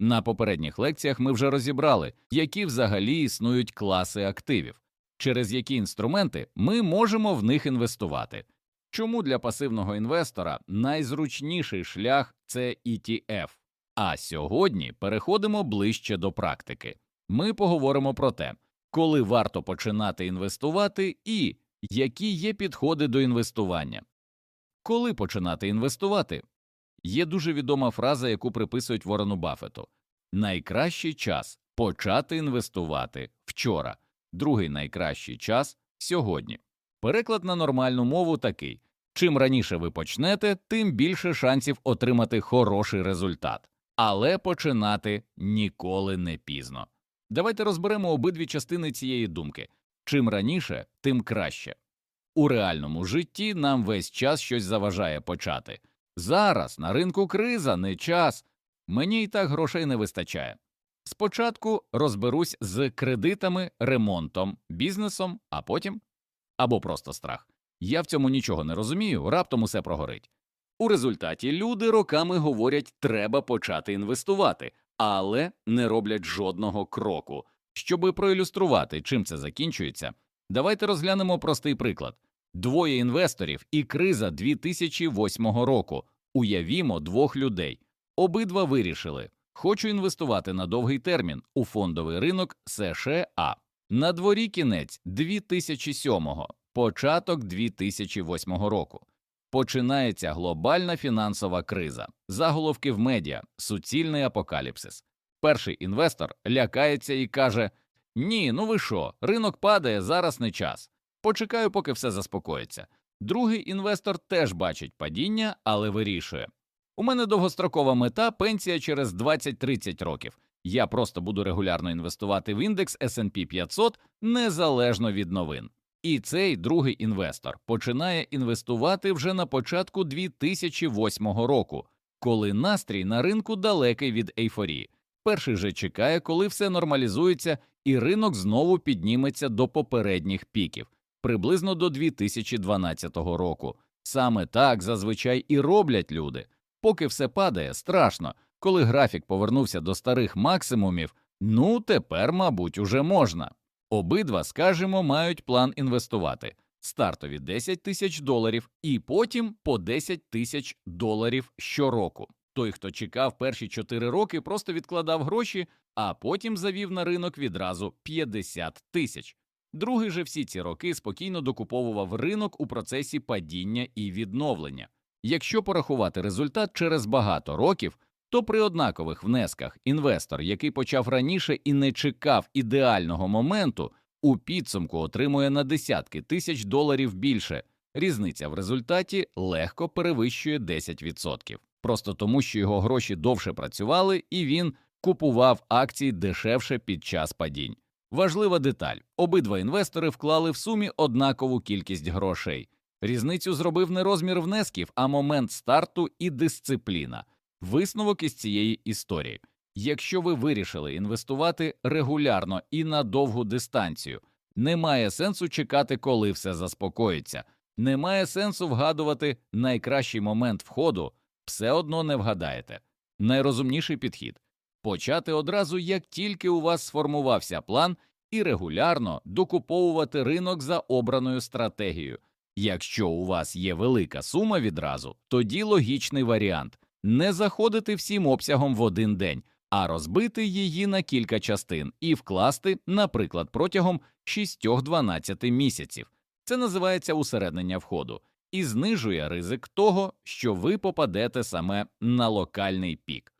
На попередніх лекціях ми вже розібрали, які взагалі існують класи активів, через які інструменти ми можемо в них інвестувати. Чому для пасивного інвестора найзручніший шлях це ETF? А сьогодні переходимо ближче до практики. Ми поговоримо про те, коли варто починати інвестувати і які є підходи до інвестування. Коли починати інвестувати? Є дуже відома фраза, яку приписують Ворену Баффету. Найкращий час почати інвестувати вчора, другий найкращий час сьогодні. Переклад на нормальну мову такий: чим раніше ви почнете, тим більше шансів отримати хороший результат. Але починати ніколи не пізно. Давайте розберемо обидві частини цієї думки чим раніше, тим краще. У реальному житті нам весь час щось заважає почати. Зараз на ринку криза не час. Мені і так грошей не вистачає. Спочатку розберусь з кредитами, ремонтом, бізнесом, а потім або просто страх. Я в цьому нічого не розумію, раптом усе прогорить. У результаті люди роками говорять, треба почати інвестувати, але не роблять жодного кроку. Щоби проілюструвати, чим це закінчується, давайте розглянемо простий приклад. Двоє інвесторів і криза 2008 року. Уявімо двох людей. Обидва вирішили, хочу інвестувати на довгий термін у фондовий ринок США. На дворі кінець 2007-го, початок 2008 року. Починається глобальна фінансова криза, заголовки в медіа, суцільний апокаліпсис. Перший інвестор лякається і каже: Ні, ну ви що, ринок падає, зараз не час. Почекаю, поки все заспокоїться. Другий інвестор теж бачить падіння, але вирішує. У мене довгострокова мета пенсія через 20-30 років. Я просто буду регулярно інвестувати в індекс S&P 500 незалежно від новин. І цей другий інвестор починає інвестувати вже на початку 2008 року, коли настрій на ринку далекий від ейфорії. Перший же чекає, коли все нормалізується і ринок знову підніметься до попередніх піків, приблизно до 2012 року. Саме так зазвичай і роблять люди. Поки все падає, страшно. Коли графік повернувся до старих максимумів, ну тепер, мабуть, уже можна. Обидва, скажімо, мають план інвестувати стартові 10 тисяч доларів і потім по 10 тисяч доларів щороку. Той, хто чекав перші 4 роки, просто відкладав гроші, а потім завів на ринок відразу 50 тисяч. Другий же всі ці роки спокійно докуповував ринок у процесі падіння і відновлення. Якщо порахувати результат через багато років, то при однакових внесках інвестор, який почав раніше і не чекав ідеального моменту, у підсумку отримує на десятки тисяч доларів більше. Різниця в результаті легко перевищує 10%. Просто тому, що його гроші довше працювали, і він купував акції дешевше під час падінь. Важлива деталь: обидва інвестори вклали в сумі однакову кількість грошей. Різницю зробив не розмір внесків, а момент старту і дисципліна. Висновок із цієї історії. Якщо ви вирішили інвестувати регулярно і на довгу дистанцію, немає сенсу чекати, коли все заспокоїться, немає сенсу вгадувати найкращий момент входу, все одно не вгадаєте. Найрозумніший підхід почати одразу, як тільки у вас сформувався план, і регулярно докуповувати ринок за обраною стратегією. Якщо у вас є велика сума відразу, тоді логічний варіант не заходити всім обсягом в один день, а розбити її на кілька частин і вкласти, наприклад, протягом 6-12 місяців. Це називається усереднення входу і знижує ризик того, що ви попадете саме на локальний пік.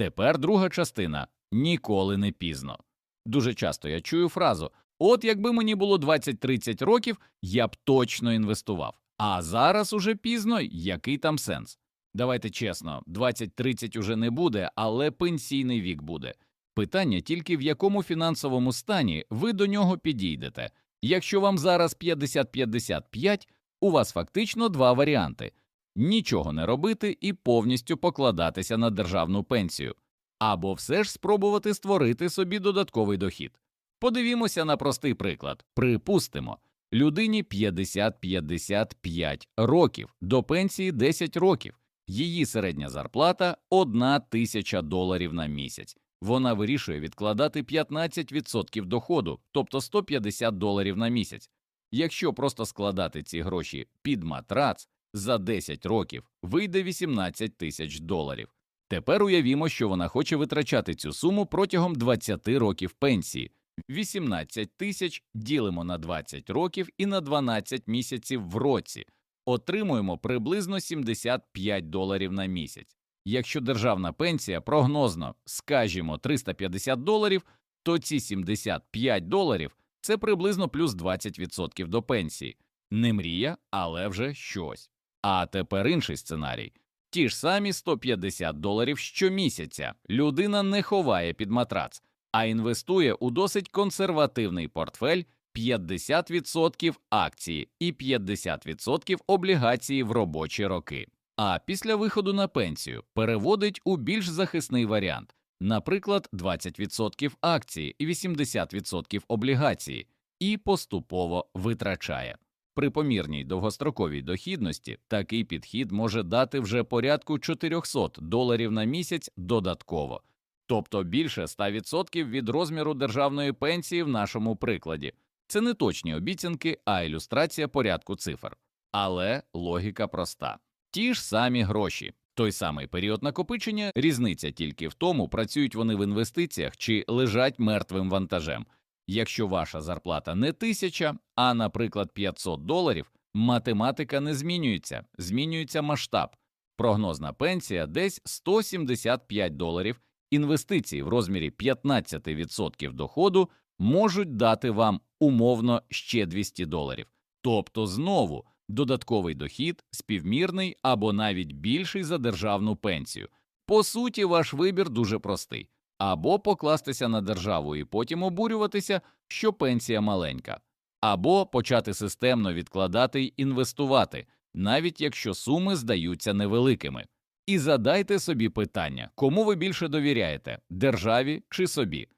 Тепер друга частина ніколи не пізно. Дуже часто я чую фразу: от якби мені було 20-30 років, я б точно інвестував. А зараз уже пізно, який там сенс? Давайте чесно, 20-30 уже не буде, але пенсійний вік буде. Питання тільки в якому фінансовому стані ви до нього підійдете. Якщо вам зараз 50-55, у вас фактично два варіанти нічого не робити і повністю покладатися на державну пенсію, або все ж спробувати створити собі додатковий дохід. Подивімося на простий приклад. Припустимо, людині 50-55 років, до пенсії 10 років. Її середня зарплата – 1 тисяча доларів на місяць. Вона вирішує відкладати 15% доходу, тобто 150 доларів на місяць. Якщо просто складати ці гроші під матрац, за 10 років вийде 18 тисяч доларів. Тепер уявімо, що вона хоче витрачати цю суму протягом 20 років пенсії. 18 тисяч ділимо на 20 років і на 12 місяців в році. Отримуємо приблизно 75 доларів на місяць. Якщо державна пенсія прогнозно, скажімо, 350 доларів, то ці 75 доларів – це приблизно плюс 20% до пенсії. Не мрія, але вже щось. А тепер інший сценарій. Ті ж самі 150 доларів щомісяця людина не ховає під матрац, а інвестує у досить консервативний портфель 50% акції і 50% облігації в робочі роки. А після виходу на пенсію переводить у більш захисний варіант, наприклад, 20% акції і 80% облігації, і поступово витрачає. При помірній довгостроковій дохідності такий підхід може дати вже порядку 400 доларів на місяць додатково, тобто більше 100% від розміру державної пенсії в нашому прикладі. Це не точні обіцянки, а ілюстрація порядку цифр. Але логіка проста. Ті ж самі гроші, той самий період накопичення, різниця тільки в тому, працюють вони в інвестиціях чи лежать мертвим вантажем. Якщо ваша зарплата не тисяча, а, наприклад, 500 доларів, математика не змінюється, змінюється масштаб. Прогнозна пенсія десь 175 доларів, інвестиції в розмірі 15% доходу можуть дати вам умовно ще 200 доларів. Тобто знову додатковий дохід співмірний або навіть більший за державну пенсію. По суті, ваш вибір дуже простий або покластися на державу і потім обурюватися, що пенсія маленька, або почати системно відкладати й інвестувати, навіть якщо суми здаються невеликими. І задайте собі питання, кому ви більше довіряєте державі чи собі.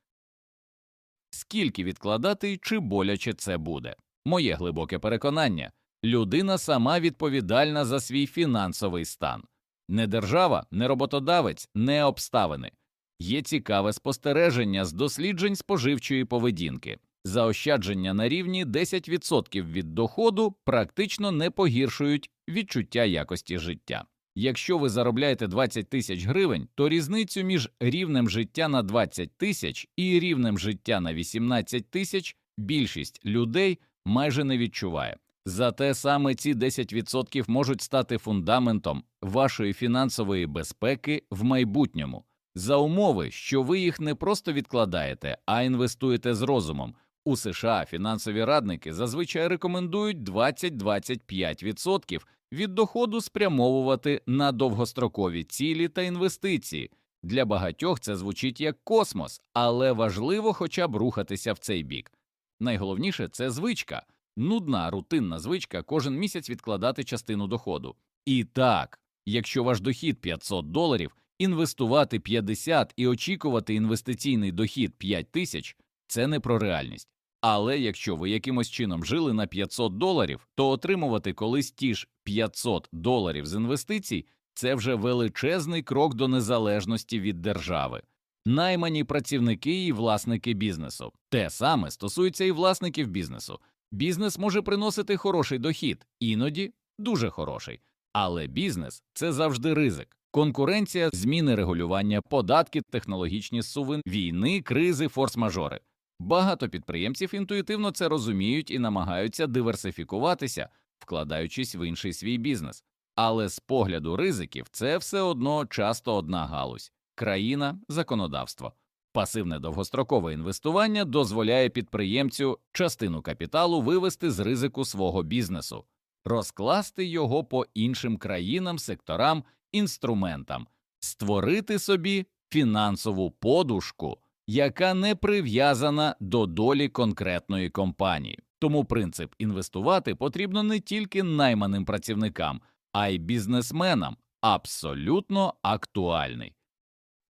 Скільки відкладати і чи боляче це буде? Моє глибоке переконання людина сама відповідальна за свій фінансовий стан. Не держава, не роботодавець, не обставини. Є цікаве спостереження з досліджень споживчої поведінки. Заощадження на рівні 10% від доходу практично не погіршують відчуття якості життя. Якщо ви заробляєте 20 тисяч гривень, то різницю між рівнем життя на 20 тисяч і рівнем життя на 18 тисяч більшість людей майже не відчуває. Зате саме ці 10% можуть стати фундаментом вашої фінансової безпеки в майбутньому, за умови, що ви їх не просто відкладаєте, а інвестуєте з розумом. У США фінансові радники зазвичай рекомендують 20-25% від доходу спрямовувати на довгострокові цілі та інвестиції. Для багатьох це звучить як космос, але важливо хоча б рухатися в цей бік. Найголовніше це звичка, нудна рутинна звичка кожен місяць відкладати частину доходу. І так, якщо ваш дохід 500 доларів, інвестувати 50 і очікувати інвестиційний дохід 5 тисяч – це не про реальність. Але якщо ви якимось чином жили на 500 доларів, то отримувати колись ті ж 500 доларів з інвестицій це вже величезний крок до незалежності від держави. Наймані працівники і власники бізнесу. Те саме стосується і власників бізнесу. Бізнес може приносити хороший дохід, іноді дуже хороший. Але бізнес це завжди ризик. Конкуренція, зміни регулювання, податки, технологічні сувин, війни, кризи, форс-мажори. Багато підприємців інтуїтивно це розуміють і намагаються диверсифікуватися, вкладаючись в інший свій бізнес. Але з погляду ризиків це все одно часто одна галузь країна, законодавство. Пасивне довгострокове інвестування дозволяє підприємцю частину капіталу вивести з ризику свого бізнесу, розкласти його по іншим країнам, секторам, інструментам, створити собі фінансову подушку, яка не прив'язана до долі конкретної компанії. Тому принцип інвестувати потрібно не тільки найманим працівникам, а й бізнесменам абсолютно актуальний.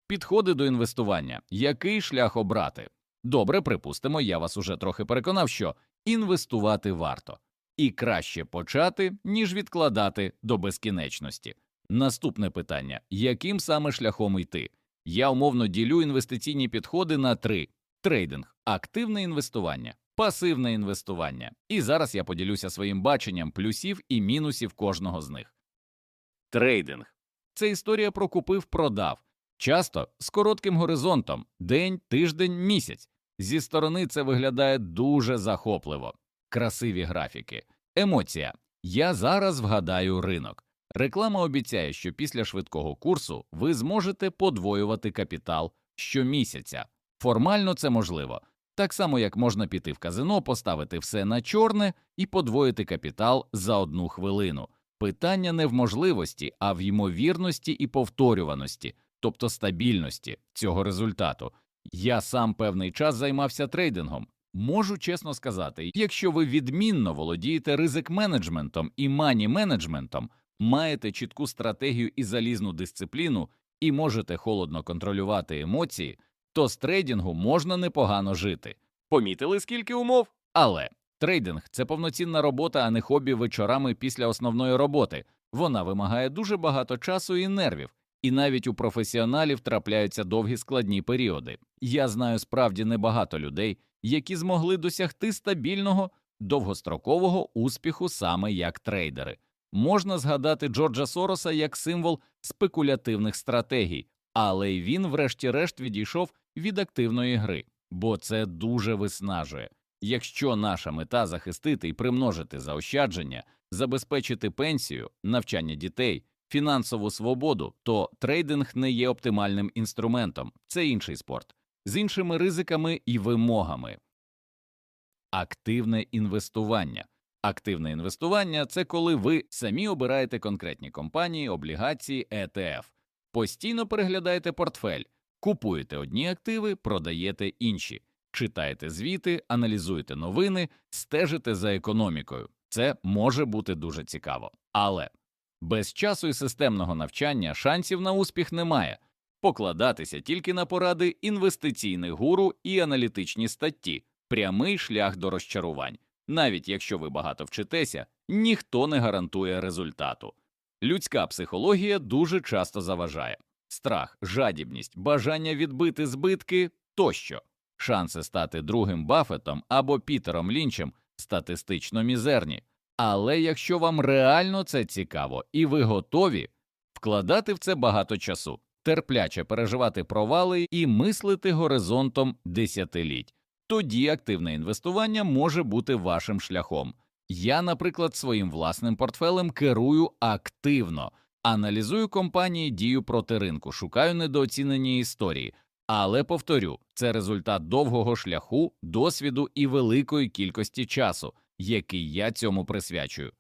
Підходи до інвестування. Який шлях обрати? Добре, припустимо, я вас уже трохи переконав, що інвестувати варто, і краще почати, ніж відкладати до безкінечності. Наступне питання: яким саме шляхом йти? Я умовно ділю інвестиційні підходи на три: трейдинг, активне інвестування, пасивне інвестування. І зараз я поділюся своїм баченням плюсів і мінусів кожного з них. Трейдинг це історія про купив, продав, часто з коротким горизонтом день, тиждень, місяць. Зі сторони це виглядає дуже захопливо, красиві графіки, емоція. Я зараз вгадаю ринок. Реклама обіцяє, що після швидкого курсу ви зможете подвоювати капітал щомісяця. Формально це можливо, так само як можна піти в казино, поставити все на чорне і подвоїти капітал за одну хвилину. Питання не в можливості, а в ймовірності і повторюваності, тобто стабільності цього результату. Я сам певний час займався трейдингом. Можу чесно сказати, якщо ви відмінно володієте ризик менеджментом і мані менеджментом, маєте чітку стратегію і залізну дисципліну, і можете холодно контролювати емоції, то з трейдингу можна непогано жити. Помітили скільки умов? Але трейдинг це повноцінна робота, а не хобі вечорами після основної роботи. Вона вимагає дуже багато часу і нервів, і навіть у професіоналів трапляються довгі складні періоди. Я знаю справді небагато людей, які змогли досягти стабільного довгострокового успіху саме як трейдери. Можна згадати Джорджа Сороса як символ спекулятивних стратегій, але й він, врешті-решт, відійшов від активної гри, бо це дуже виснажує. Якщо наша мета захистити і примножити заощадження, забезпечити пенсію, навчання дітей, фінансову свободу, то трейдинг не є оптимальним інструментом, це інший спорт з іншими ризиками і вимогами. Активне інвестування. Активне інвестування це коли ви самі обираєте конкретні компанії, облігації, ETF, постійно переглядаєте портфель, купуєте одні активи, продаєте інші, читаєте звіти, аналізуєте новини, стежите за економікою. Це може бути дуже цікаво. Але без часу і системного навчання шансів на успіх немає. Покладатися тільки на поради інвестиційних гуру і аналітичні статті прямий шлях до розчарувань. Навіть якщо ви багато вчитеся, ніхто не гарантує результату. Людська психологія дуже часто заважає страх, жадібність, бажання відбити збитки тощо. Шанси стати другим Баффетом або Пітером Лінчем статистично мізерні. Але якщо вам реально це цікаво і ви готові вкладати в це багато часу, терпляче переживати провали і мислити горизонтом десятиліть, тоді активне інвестування може бути вашим шляхом. Я, наприклад, своїм власним портфелем керую активно, аналізую компанії, дію проти ринку, шукаю недооцінені історії. Але повторю, це результат довгого шляху, досвіду і великої кількості часу, який я цьому присвячую.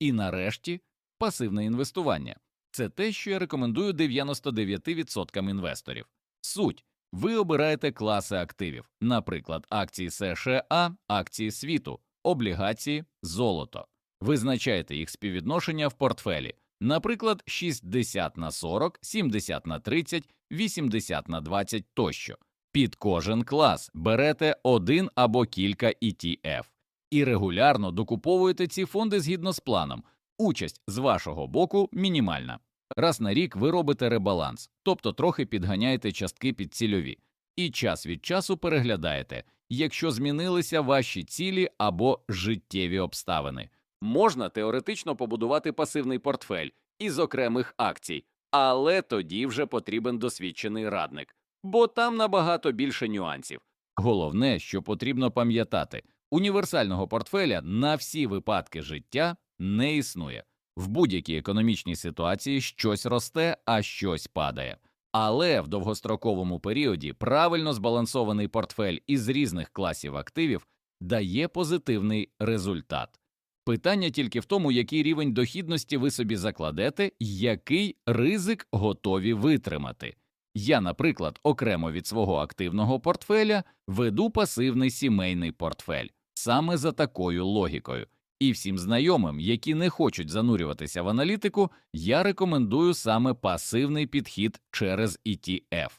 І нарешті пасивне інвестування це те, що я рекомендую 99% інвесторів. Суть ви обираєте класи активів, наприклад, акції США, акції світу, облігації, золото. Визначаєте їх співвідношення в портфелі, наприклад, 60 на 40, 70 на 30, 80 на 20 тощо. Під кожен клас берете один або кілька ETF і регулярно докуповуєте ці фонди згідно з планом. Участь з вашого боку мінімальна. Раз на рік ви робите ребаланс, тобто трохи підганяєте частки під цільові, і час від часу переглядаєте, якщо змінилися ваші цілі або життєві обставини. Можна теоретично побудувати пасивний портфель із окремих акцій, але тоді вже потрібен досвідчений радник, бо там набагато більше нюансів. Головне, що потрібно пам'ятати, універсального портфеля на всі випадки життя не існує. В будь-якій економічній ситуації щось росте, а щось падає. Але в довгостроковому періоді правильно збалансований портфель із різних класів активів дає позитивний результат. Питання тільки в тому, який рівень дохідності ви собі закладете, який ризик готові витримати. Я, наприклад, окремо від свого активного портфеля веду пасивний сімейний портфель саме за такою логікою. І всім знайомим, які не хочуть занурюватися в аналітику, я рекомендую саме пасивний підхід через ETF.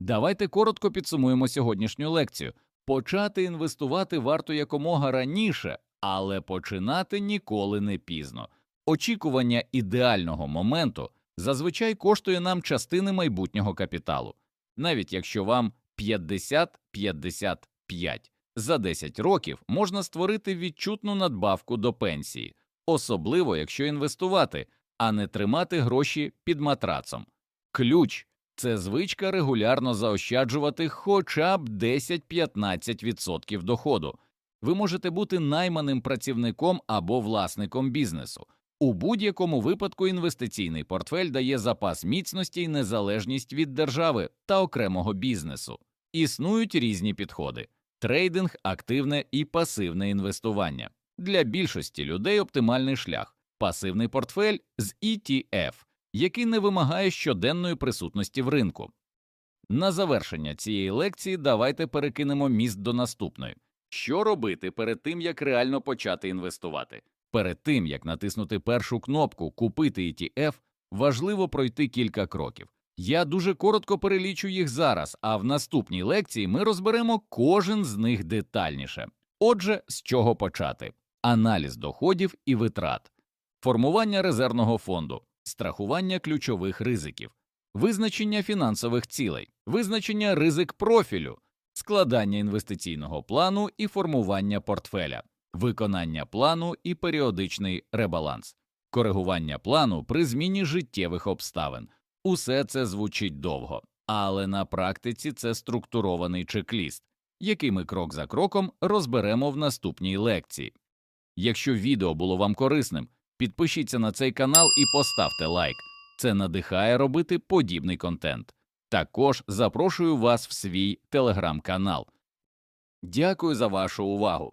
Давайте коротко підсумуємо сьогоднішню лекцію. Почати інвестувати варто якомога раніше, але починати ніколи не пізно. Очікування ідеального моменту зазвичай коштує нам частини майбутнього капіталу, навіть якщо вам 50-55. За 10 років можна створити відчутну надбавку до пенсії, особливо якщо інвестувати, а не тримати гроші під матрацом. Ключ це звичка регулярно заощаджувати хоча б 10-15% доходу. Ви можете бути найманим працівником або власником бізнесу. У будь-якому випадку інвестиційний портфель дає запас міцності і незалежність від держави та окремого бізнесу. Існують різні підходи: трейдинг, активне і пасивне інвестування. Для більшості людей оптимальний шлях пасивний портфель з ETF, який не вимагає щоденної присутності в ринку. На завершення цієї лекції давайте перекинемо міст до наступної. Що робити перед тим, як реально почати інвестувати? Перед тим, як натиснути першу кнопку Купити ETF, важливо пройти кілька кроків. Я дуже коротко перелічу їх зараз, а в наступній лекції ми розберемо кожен з них детальніше. Отже, з чого почати? Аналіз доходів і витрат, формування резервного фонду, страхування ключових ризиків, визначення фінансових цілей, визначення ризик профілю, складання інвестиційного плану і формування портфеля, виконання плану і періодичний ребаланс, коригування плану при зміні життєвих обставин. Усе це звучить довго, але на практиці це структурований чек-ліст, який ми крок за кроком розберемо в наступній лекції. Якщо відео було вам корисним, підпишіться на цей канал і поставте лайк. Це надихає робити подібний контент. Також запрошую вас в свій телеграм-канал. Дякую за вашу увагу.